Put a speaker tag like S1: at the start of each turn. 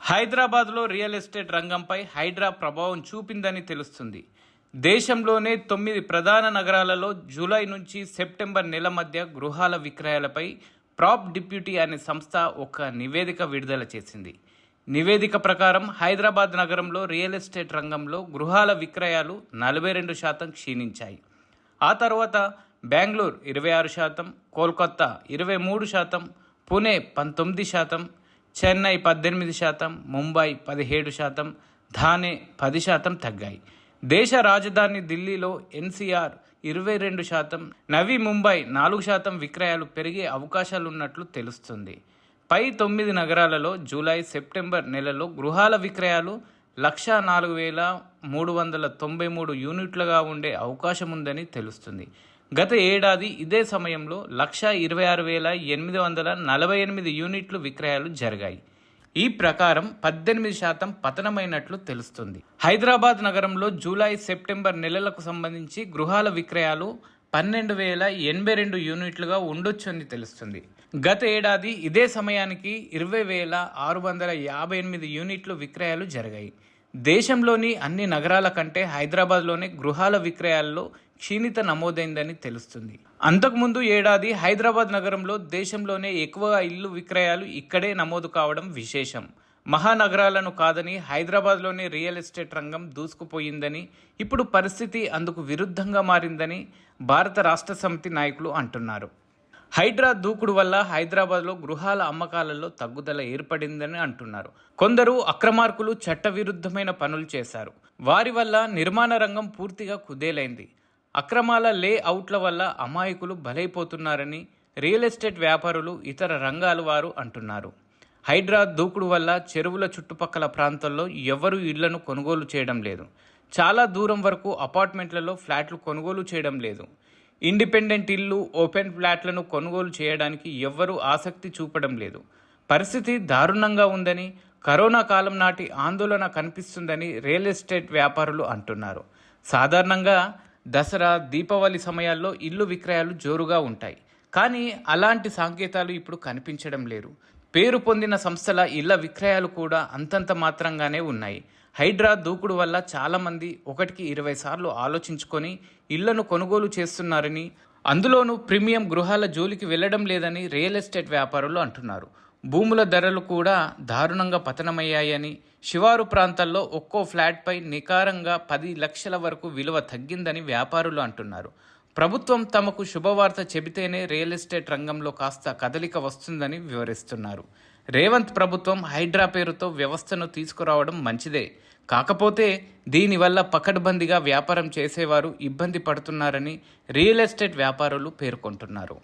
S1: హైదరాబాద్లో real estate రంగంపై హైడ్రా ప్రభావం చూపిందని తెలుస్తుంది. దేశంలోనే తొమ్మిది ప్రధాన నగరాలలో జూలై నుంచి సెప్టెంబర్ నెల మధ్య గృహాల విక్రయాలపై ప్రాప్ డిప్యూటీ అనే సంస్థ ఒక నివేదిక విడుదల చేసింది. నివేదిక ప్రకారం హైదరాబాద్ నగరంలో రియల్ ఎస్టేట్ రంగంలో గృహాల విక్రయాలు నలభై రెండు శాతం క్షీణించాయి. ఆ తర్వాత బెంగళూరు ఇరవై ఆరు శాతం కోల్కత్తా ఇరవై మూడు శాతం పుణే పంతొమ్మిది శాతం చెన్నై పద్దెనిమిది శాతం ముంబై పదిహేడు శాతం థానే పది శాతం తగ్గాయి. దేశ రాజధాని ఢిల్లీలో ఎన్సీఆర్ ఇరవై రెండు శాతం నవీ ముంబై నాలుగు శాతం విక్రయాలు పెరిగే అవకాశాలున్నట్లు తెలుస్తుంది. పై తొమ్మిది నగరాలలో జూలై సెప్టెంబర్ నెలలో గృహాల విక్రయాలు లక్ష నాలుగు వేల మూడు వందల తొంభై మూడు యూనిట్లుగా ఉండే అవకాశం ఉందని తెలుస్తుంది. గత ఏడాది ఇదే సమయంలో లక్ష ఇరవై ఆరు వేల ఎనిమిది వందల నలభై ఎనిమిది యూనిట్లు విక్రయాలు జరిగాయి. ఈ ప్రకారం పద్దెనిమిది శాతం పతనమైనట్లు తెలుస్తుంది. హైదరాబాద్ నగరంలో జూలై సెప్టెంబర్ నెలలకు సంబంధించి గృహాల విక్రయాలు పన్నెండు వేల ఎనభై రెండు యూనిట్లుగా ఉండొచ్చని తెలుస్తుంది. గత ఏడాది ఇదే సమయానికి ఇరవై వేల ఆరు వందల యాభై ఎనిమిది యూనిట్లు విక్రయాలు జరిగాయి. దేశంలోని అన్ని నగరాల కంటే హైదరాబాద్లోనే గృహాల విక్రయాల్లో క్షీణిత నమోదైందని తెలుస్తుంది. అంతకుముందు ఏడాది హైదరాబాద్ నగరంలో దేశంలోనే ఎక్కువగా ఇల్లు విక్రయాలు ఇక్కడే నమోదు కావడం విశేషం. మహానగరాలను కాదని హైదరాబాద్లోని రియల్ ఎస్టేట్ రంగం దూసుకుపోయిందని ఇప్పుడు పరిస్థితి అందుకు విరుద్ధంగా మారిందని భారత రాష్ట్ర సమితి నాయకులు అంటున్నారు. హైడ్రా దూకుడు వల్ల హైదరాబాద్లో గృహాల అమ్మకాలలో తగ్గుదల ఏర్పడిందని అంటున్నారు. కొందరు అక్రమార్కులు చట్టవిరుద్ధమైన పనులు చేశారు. వారి వల్ల నిర్మాణ రంగం పూర్తిగా కుదేలైంది. అక్రమాల లే అవుట్ల వల్ల అమాయకులు బలైపోతున్నారని రియల్ ఎస్టేట్ వ్యాపారులు ఇతర రంగాల వారు అంటున్నారు. హైడ్రా దూకుడు వల్ల చెరువుల చుట్టుపక్కల ప్రాంతాల్లో ఎవరూ ఇళ్ళను కొనుగోలు చేయడం లేదు. చాలా దూరం వరకు అపార్ట్మెంట్లలో ఫ్లాట్లు కొనుగోలు చేయడం లేదు. ఇండిపెండెంట్ ఇల్లు ఓపెన్ ఫ్లాట్లను కొనుగోలు చేయడానికి ఎవ్వరూ ఆసక్తి చూపడం లేదు. పరిస్థితి దారుణంగా ఉందని కరోనా కాలం నాటి ఆందోళన కనిపిస్తుందని రియల్ ఎస్టేట్ వ్యాపారులు అంటున్నారు. సాధారణంగా దసరా దీపావళి సమయాల్లో ఇల్లు విక్రయాలు జోరుగా ఉంటాయి. కానీ అలాంటి సంకేతాలు ఇప్పుడు కనిపించడం లేదు. పేరు పొందిన సంస్థల ఇళ్ళ విక్రయాలు కూడా అంతంత మాత్రంగానే ఉన్నాయి. హైడ్రా దూకుడు వల్ల చాలామంది ఒకటికి ఇరవై సార్లు ఆలోచించుకొని ఇళ్ళను కొనుగోలు చేస్తున్నారని అందులోనూ ప్రీమియం గృహాల జోలికి వెళ్ళడం లేదని రియల్ ఎస్టేట్ వ్యాపారులు అంటున్నారు. భూముల ధరలు కూడా దారుణంగా పతనమయ్యాయని శివారు ప్రాంతాల్లో ఒక్కో ఫ్లాట్పై నికారంగా పది లక్షల వరకు విలువ తగ్గిందని వ్యాపారులు అంటున్నారు. ప్రభుత్వం తమకు శుభవార్త చెబితేనే రియల్ ఎస్టేట్ రంగంలో కాస్త కదలిక వస్తుందని వివరిస్తున్నారు. రేవంత్ ప్రభుత్వం హైడ్రా పేరుతో వ్యవస్థను తీసుకురావడం మంచిదే. కాకపోతే దీనివల్ల పకడ్బందీగా వ్యాపారం చేసేవారు ఇబ్బంది పడుతున్నారని రియల్ ఎస్టేట్ వ్యాపారులు పేర్కొంటున్నారు.